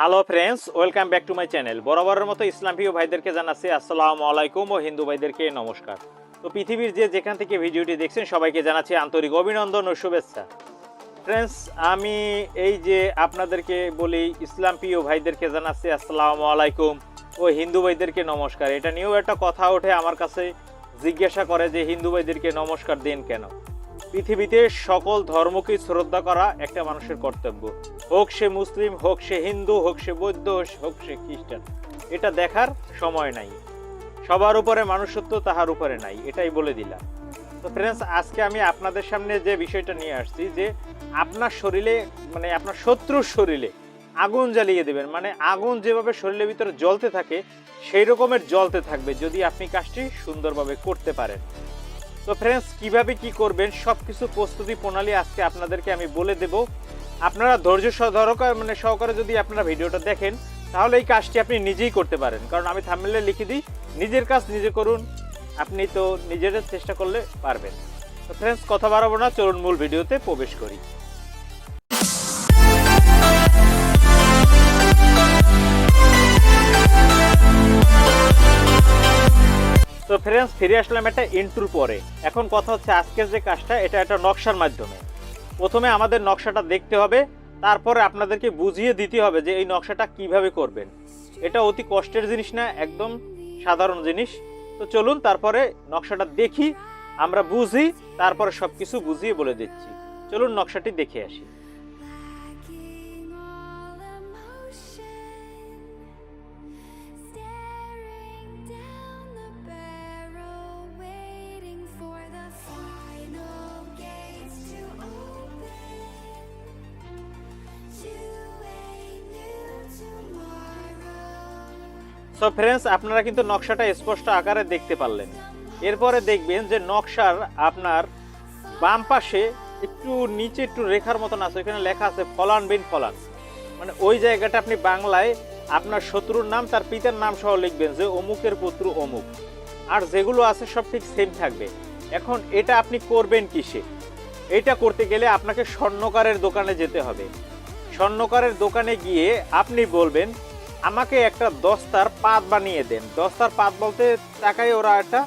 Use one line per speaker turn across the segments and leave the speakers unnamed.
Hello friends welcome back to my channel বরাবরের মতো ইসলাম ভাইদেরকে জানাচ্ছি আসসালামু আলাইকুম ও হিন্দু ভাইদেরকে নমস্কার। তো পৃথিবীর যে যেখান থেকে ভিডিওটি দেখছেন, সবাইকে জানাচ্ছি আন্তরিক অভিনন্দন ও শুভেচ্ছা। ফ্রেন্ডস আমি এই যে আপনাদেরকে বলি, ইসলাম প্রিয় ভাইদেরকে জানাচ্ছি আসসালামু আলাইকুম ও হিন্দু ভাইদেরকে নমস্কার। এটা নিয়েও একটা কথা ওঠে আমার কাছে, জিজ্ঞাসা করে যে হিন্দু ভাইদেরকে নমস্কার দেন কেন? পৃথিবীতে সকল ধর্মকেই শ্রদ্ধা করা একটা মানুষের কর্তব্য। হোক সে মুসলিম, হোক সে হিন্দু, হোক সে বৌদ্ধ, হোক সে খ্রিস্টান। এটা দেখার সময় নাই। সবার উপরে মানুষত্ব তাহার উপরে নাই, এটাই বলে দিলাম। তো ফ্রেন্ডস আজকে আমি আপনাদের সামনে যে বিষয়টা নিয়ে আসছি যে আপনার শরীরে মানে আপনার শত্রুর শরীরে আগুন জ্বালিয়ে দেবেন। মানে আগুন যেভাবে শরীরের ভিতরে জ্বলতে থাকে সেই রকমের জ্বলতে থাকবে যদি আপনি কাজটি সুন্দরভাবে করতে পারেন। তো ফ্রেন্ডস কীভাবে কি করবেন সব কিছু প্রস্তুতি প্রণালী আজকে আপনাদেরকে আমি বলে দেব। আপনারা ধৈর্য সহকারে মানে সহকারে যদি আপনারা ভিডিওটা দেখেন, তাহলে এই কাজটি আপনি নিজেই করতে পারেন। কারণ আমি থামলে লিখে দিই, নিজের কাজ নিজে করুন, আপনি তো নিজের চেষ্টা করলে পারবেন। তো ফ্রেন্ডস কথা বাড়াবো না, চলুন মূল ভিডিওতে প্রবেশ করি। তো ফ্রেন্ডস ফিরে আসলাম একটা ইন্টুর পরে। এখন কথা হচ্ছে আজকের যে কাজটা, এটা একটা নকশার মাধ্যমে। প্রথমে আমাদের নকশাটা দেখতে হবে, তারপরে আপনাদেরকে বুঝিয়ে দিতে হবে যে এই নকশাটা কীভাবে করবেন। এটা অতি কষ্টের জিনিস না, একদম সাধারণ জিনিস। তো চলুন তারপরে নকশাটা দেখি, আমরা বুঝি, তারপরে সব কিছু বুঝিয়ে বলে দিচ্ছি। চলুন নকশাটি দেখে আসি। সো ফ্রেন্ডস আপনারা কিন্তু নকশাটা স্পষ্ট আকারে দেখতে পারলেন। এরপরে দেখবেন যে নকশার আপনার বাম পাশে একটু নিচে একটু রেখার মতন আছে ওখানে লেখা আছে ফলান বিন ফলান। মানে ওই জায়গাটা আপনি বাংলায় আপনার শত্রুর নাম, তার পিতার নাম সহ লিখবেন যে অমুকের পুত্র অমুক। আর যেগুলো আছে সব ঠিক সেম থাকবে। এখন এটা আপনি করবেন কিসে? এটা করতে গেলে আপনাকে স্বর্ণকারের দোকানে যেতে হবে। স্বর্ণকারের দোকানে গিয়ে আপনি বলবেন আমাকে একটা দস্তার পাত বানিয়ে দেন। দস্তার পাত বলতে টাকায় ওরা একটা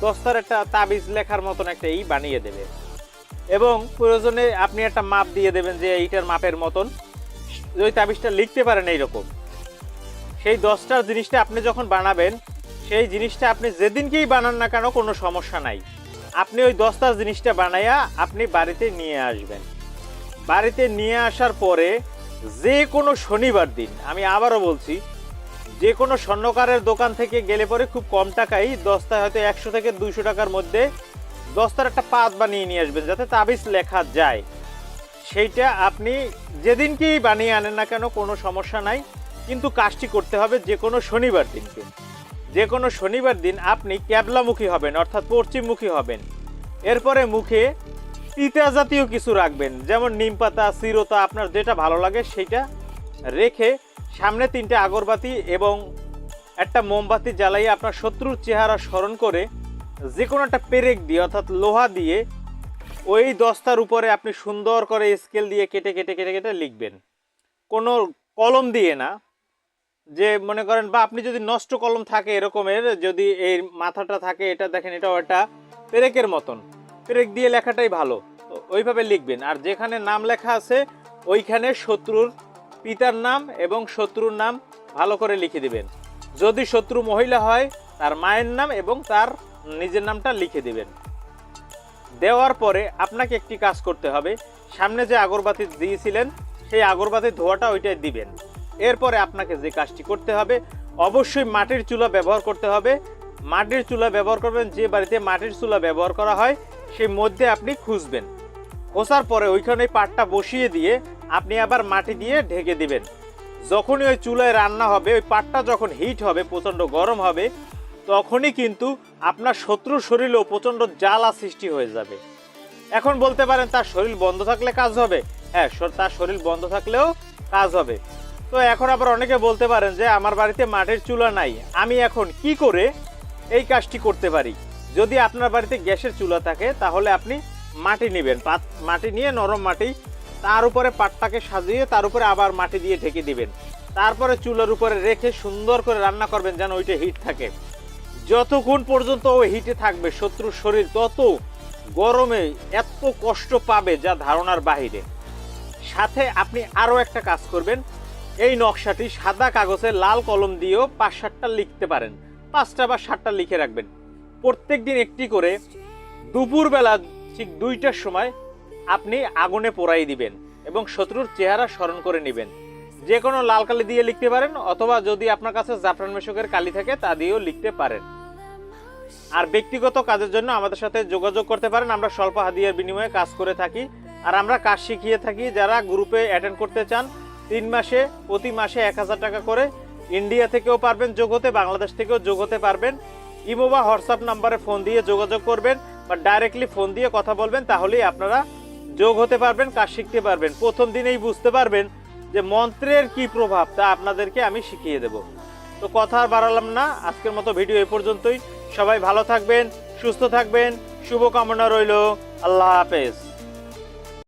দস্তার একটা তাবিজ লেখার মতন একটা ই বানিয়ে দেবে। এবং প্রয়োজনে আপনি একটা মাপ দিয়ে দেবেন যে এইটার মাপের মতন। ওই তাবিজটা লিখতে পারেন এইরকম। সেই দশটার জিনিসটা আপনি যখন বানাবেন, সেই জিনিসটা আপনি যেদিনকেই বানান না কেন কোনো সমস্যা নাই। আপনি ওই দশটার জিনিসটা বানাইয়া আপনি বাড়িতে নিয়ে আসবেন। বাড়িতে নিয়ে আসার পরে যে কোনো শনিবার দিন, আমি আবারও বলছি যে কোনো স্বর্ণকারের দোকান থেকে গেলে পরে খুব কম টাকায় দস্তায় হয়তো একশো থেকে দুইশো টাকার মধ্যে দস্তার একটা পাত বানিয়ে নিয়ে আসবেন, যাতে তাবিজ লেখা যায়। সেইটা আপনি যেদিনকেই বানিয়ে আনেন না কেন, কোনো সমস্যা নাই, কিন্তু কাজটি করতে হবে যে কোনো শনিবার দিনকে। যে কোনো শনিবার দিন আপনি ক্যাবলামুখী হবেন, অর্থাৎ পশ্চিমমুখী হবেন। এরপরে মুখে তিতা জাতীয় কিছু রাখবেন। যেমন নিম পাতা, চিরতা, আপনার যেটা ভালো লাগে সেটা রেখে সামনে তিনটে আগরবাতি এবং একটা মোমবাতি জ্বালাইয়ে আপনার শত্রুর চেহারা স্মরণ করে যে কোনো একটা পেরেক দিয়ে অর্থাৎ লোহা দিয়ে ওই দস্তার উপরে আপনি সুন্দর করে স্কেল দিয়ে কেটে কেটে কেটে কেটে লিখবেন। কোনো কলম দিয়ে না। যে মনে করেন বা আপনি যদি নষ্ট কলম থাকে এরকমের, যদি এই মাথাটা থাকে, এটা দেখেন, এটাও একটা পেরেকের মতন। পেরেক দিয়ে লেখাটাই ভালো। ওইভাবে লিখবেন। আর যেখানে নাম লেখা আছে, ওইখানে শত্রুর পিতার নাম এবং শত্রুর নাম ভালো করে লিখে দিবেন। যদি শত্রু মহিলা হয়, তার মায়ের নাম এবং তার নিজের নামটা লিখে দিবেন। দেওয়ার পরে আপনাকে একটি কাজ করতে হবে। সামনে যে আগরবাতি দিয়েছিলেন, সেই আগরবাতির ধোয়াটা ওইটাই দিবেন। এরপরে আপনাকে যে কাজটি করতে হবে, অবশ্যই মাটির চুলা ব্যবহার করতে হবে। মাটির চুলা ব্যবহার করবেন, যে বাড়িতে মাটির চুলা ব্যবহার করা হয় সেই মধ্যে আপনি খুঁজবেন। খোঁজার পরে ওইখানে ওই পাটটা বসিয়ে দিয়ে আপনি আবার মাটি দিয়ে ঢেকে দিবেন। যখনই ওই চুলায় রান্না হবে, ওই পাটটা যখন হিট হবে, প্রচণ্ড গরম হবে, তখনই কিন্তু আপনার শত্রুর শরীরেও প্রচণ্ড জ্বালা সৃষ্টি হয়ে যাবে। এখন বলতে পারেন তার শরীর বন্ধ থাকলে কাজ হবে? হ্যাঁ তার শরীর বন্ধ থাকলেও কাজ হবে। তো এখন আবার অনেকে বলতে পারেন যে, আমার বাড়িতে মাটির চুলা নাই। আমি এখন কি করে এই কাজটি করতে পারি? যদি আপনার বাড়িতে গ্যাসের চুলা থাকে, তাহলে আপনি মাটি নেবেন। পাত- মাটি নিয়ে, নরম মাটি, তার উপরে পাটটাকে সাজিয়ে, তার উপরে আবার মাটি দিয়ে ঢেকে দিবেন। তারপরে চুলার উপরে রেখে সুন্দর করে রান্না করবেন যেন ওইটা হিট থাকে। যতক্ষণ পর্যন্ত ওই হিটে থাকবে, শত্রুর শরীর তত গরমে এত কষ্ট পাবে যা ধারণার বাহিরে। সাথে আপনি আরও একটা কাজ করবেন। এই নকশাটি সাদা কাগজে লাল কলম দিয়েও পাঁচ সাতটা লিখতে পারেন। পাঁচটা বা সাতটা লিখে রাখবেন। প্রত্যেক দিন একটি করে দুপুরবেলা ঠিক দুইটার সময় আপনি আগুনে পোড়াই দিবেন এবং শত্রুর চেহারা স্মরণ করে নেবেন। যে কোনো লাল কালি দিয়ে লিখতে পারেন অথবা যদি আপনার কাছে জাফরান মেশকের কালি থাকে তা দিয়েও লিখতে পারেন। আর ব্যক্তিগত কাজের জন্য আমাদের সাথে যোগাযোগ করতে পারেন। আমরা স্বল্প হাদিয়ার বিনিময়ে কাজ করে থাকি আর আমরা কাজ শিখিয়ে থাকি। যারা গ্রুপে অ্যাটেন্ড করতে চান, তিন মাসে, প্রতি মাসে এক হাজার টাকা করে ইন্ডিয়া থেকেও পারবেন, যোগ হতে বাংলাদেশ থেকেও যোগ হতে পারবেন। ইমো বা হোয়াটসঅ্যাপ নাম্বারে ফোন দিয়ে যোগাযোগ করবেন বা ডাইরেক্টলি ফোন দিয়ে কথা বলবেন, তাহলেই আপনারা যোগ হতে পারবেন, কাজ শিখতে পারবেন। প্রথম দিনেই বুঝতে পারবেন যে মন্ত্রের কি প্রভাব, তা আপনাদেরকে আমি শিখিয়ে দেব। তো কথা আর বাড়ালাম না, আজকের মতো ভিডিও এ পর্যন্তই। সবাই ভালো থাকবেন, সুস্থ থাকবেন, শুভকামনা রইল। আল্লাহ হাফেজ।